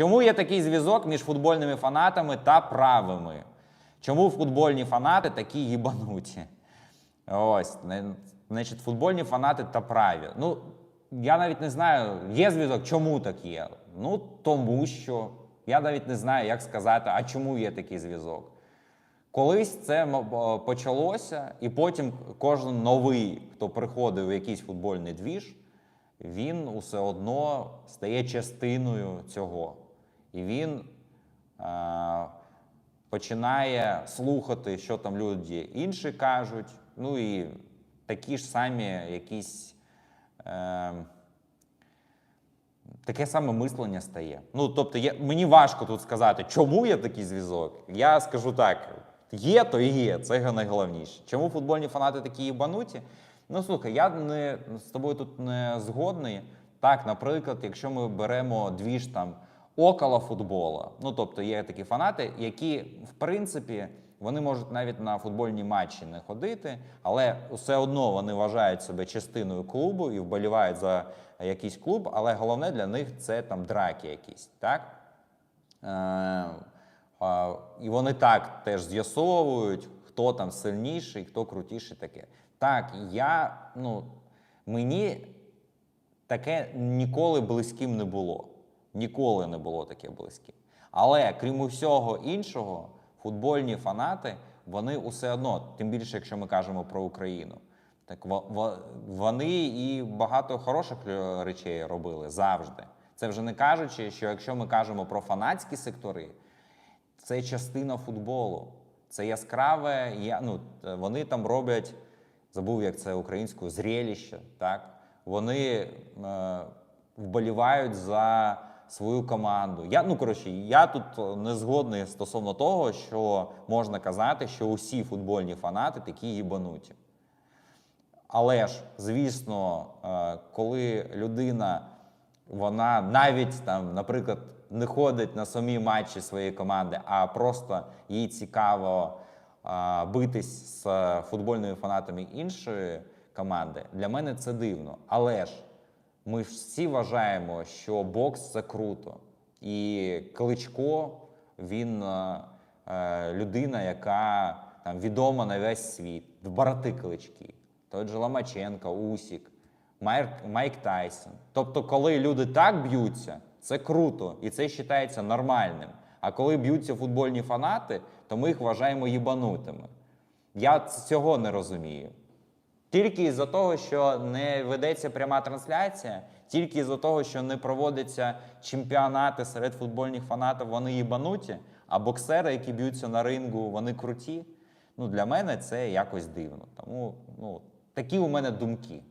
Чому є такий зв'язок між футбольними фанатами та правими? Чому футбольні фанати такі їбануті? Ось, значить, футбольні фанати та праві. Ну, я навіть не знаю, є зв'язок, чому так є? Ну, тому що. Я навіть не знаю, як сказати, а чому є такий зв'язок. Колись це почалося, і потім кожен новий, хто приходив в якийсь футбольний двіж, він усе одно стає частиною цього. І він е, починає слухати, що там люди інші кажуть. Ну і такі ж самі якісь. Е, Таке саме мислення стає. Ну, тобто, я, мені важко тут сказати, чому є такий зв'язок. Я скажу так: є, то і є. Це найголовніше. Чому футбольні фанати такі їбануті? Ну слухай, я не з тобою тут не згодний. Так, наприклад, якщо ми беремо двіж там около футбола, ну тобто є такі фанати, які в принципі вони можуть навіть на футбольні матчі не ходити, але все одно вони вважають себе частиною клубу і вболівають за якийсь клуб. Але головне для них це там драки якісь, так? Е, і вони так теж з'ясовують, хто там сильніший, хто крутіший таке. Так, я, ну, мені таке ніколи близьким не було. Ніколи не було таке близьким. Але крім усього іншого, футбольні фанати, вони усе одно, тим більше, якщо ми кажемо про Україну, так во- во- вони і багато хороших е, речей робили завжди. Це вже не кажучи, що якщо ми кажемо про фанатські сектори, це частина футболу. Це яскраве. Я, ну, вони там роблять, забув, як це українською, зрелище. Так? Вони е, вболівають за свою команду. Я, ну, коротше, я тут е, не згодний стосовно того, що можна казати, що усі футбольні фанати такі їбануті. Але ж, звісно, е, коли людина, вона навіть там, наприклад, не ходить на самі матчі своєї команди, а просто їй цікаво е, битись з футбольними фанатами іншої команди, для мене це дивно. Але ж ми ж всі вважаємо, що бокс це круто. І Кличко він е, е, людина, яка там відома на весь світ, брати Клички, той же Ломаченко, Усік, Майк, Майк Тайсон. Тобто, коли люди так б'ються, це круто і це вважається нормальним. А коли б'ються футбольні фанати, то ми їх вважаємо їбанутими. Я цього не розумію. Тільки із-за того, що не ведеться пряма трансляція, тільки із-за того, що не проводяться чемпіонати серед футбольних фанатів, вони їбануті, а боксери, які б'ються на рингу, вони круті. Ну, для мене це якось дивно. Тому ну, такі у мене думки.